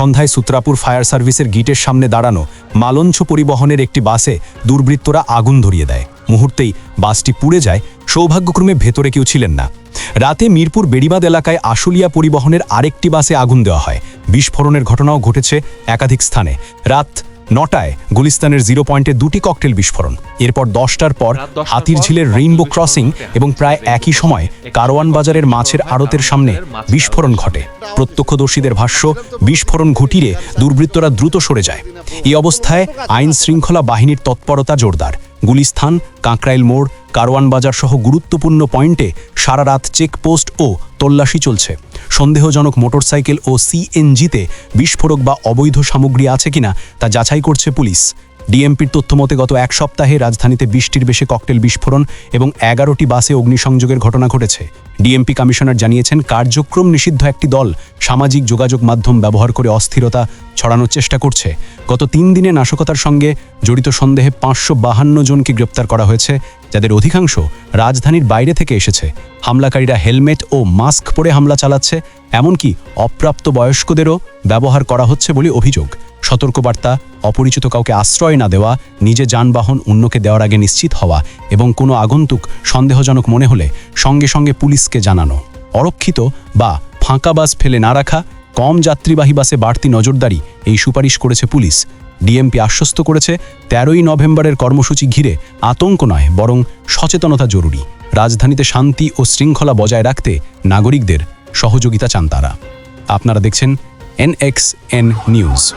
সন্ধ্যায় সুত্রাপুর ফায়ার সার্ভিসের গিটের সামনে দাঁড়ানো মালঞ্চ পরিবহনের একটি বাসে দুর্বৃত্তরা আগুন ধরিয়ে দেয়। মুহূর্তেই বাসটি পুড়ে যায়, সৌভাগ্যক্রমে ভেতরে কেউ ছিলেন না। রাতে মিরপুর বেড়িবাদ এলাকায় আশুলিয়া পরিবহনের আরেকটি বাসে আগুন দেওয়া হয়। বিস্ফোরণের ঘটনাও ঘটেছে একাধিক স্থানে। রাত নটায় গুলিস্তানের জিরো পয়েন্টে দুটি ককটেল বিস্ফোরণ। এরপর দশটার পর হাতির ঝিলের রেইনবো ক্রসিং এবং প্রায় একই সময় কারওয়ান বাজারের মাছের আড়তের সামনে বিস্ফোরণ ঘটে। প্রত্যক্ষদর্শীদের ভাষ্য বিস্ফোরণ ঘটিয়ে দুর্বৃত্তরা দ্রুত সরে যায়। এই অবস্থায় আইন শৃঙ্খলা বাহিনীর তৎপরতা জোরদার। গুলিস্থান কাঁকরাইল মোড় কারওয়ান বাজার সহ গুরুত্বপূর্ণ পয়েন্টে সারা রাত চেকপোস্ট ও তল্লাশি চলছে। সন্দেহজনক মোটরসাইকেল ও সিএনজিতে বিস্ফোরক বা অবৈধ সামগ্রী আছে কিনা তা যাচাই করছে পুলিশ। ডিএমপির তথ্য মতে, গত এক সপ্তাহে রাজধানীতে বিশটির বেশি ককটেল বিস্ফোরণ এবং এগারোটি বাসে অগ্নিসংযোগের ঘটনা ঘটেছে। ডিএমপি কমিশনার জানিয়েছেন, কার্যক্রম নিষিদ্ধ একটি দল সামাজিক যোগাযোগ মাধ্যম ব্যবহার করে অস্থিরতা ছড়ানোর চেষ্টা করছে। গত তিন দিনে নাশকতার সঙ্গে জড়িত সন্দেহে পাঁচশো বাহান্ন জনকে গ্রেপ্তার করা হয়েছে, যাদের অধিকাংশ রাজধানীর বাইরে থেকে এসেছে। হামলাকারীরা হেলমেট ও মাস্ক পরে হামলা চালাচ্ছে, এমনকি অপ্রাপ্ত বয়স্কদেরও ব্যবহার করা হচ্ছে বলে অভিযোগ। সতর্কবার্তা, অপরিচিত কাউকে আশ্রয় না দেওয়া, নিজে যানবাহন অন্যকে দেওয়ার আগে নিশ্চিত হওয়া এবং কোনো আগন্তুক সন্দেহজনক মনে হলে সঙ্গে সঙ্গে পুলিশকে জানানো। অরক্ষিত বা ফাঁকা বাস ফেলে না রাখা, কম যাত্রীবাহী বাসে বাড়তি নজরদারি, এই সুপারিশ করেছে পুলিশ। ডিএমপি আশ্বস্ত করেছে, তেরোই নভেম্বরের কর্মসূচি ঘিরে আতঙ্ক নয়, বরং সচেতনতা জরুরি। রাজধানীতে শান্তি ও শৃঙ্খলা বজায় রাখতে নাগরিকদের সহযোগিতা চান তারা। আপনারা দেখছেন এনএক্স এন নিউজ।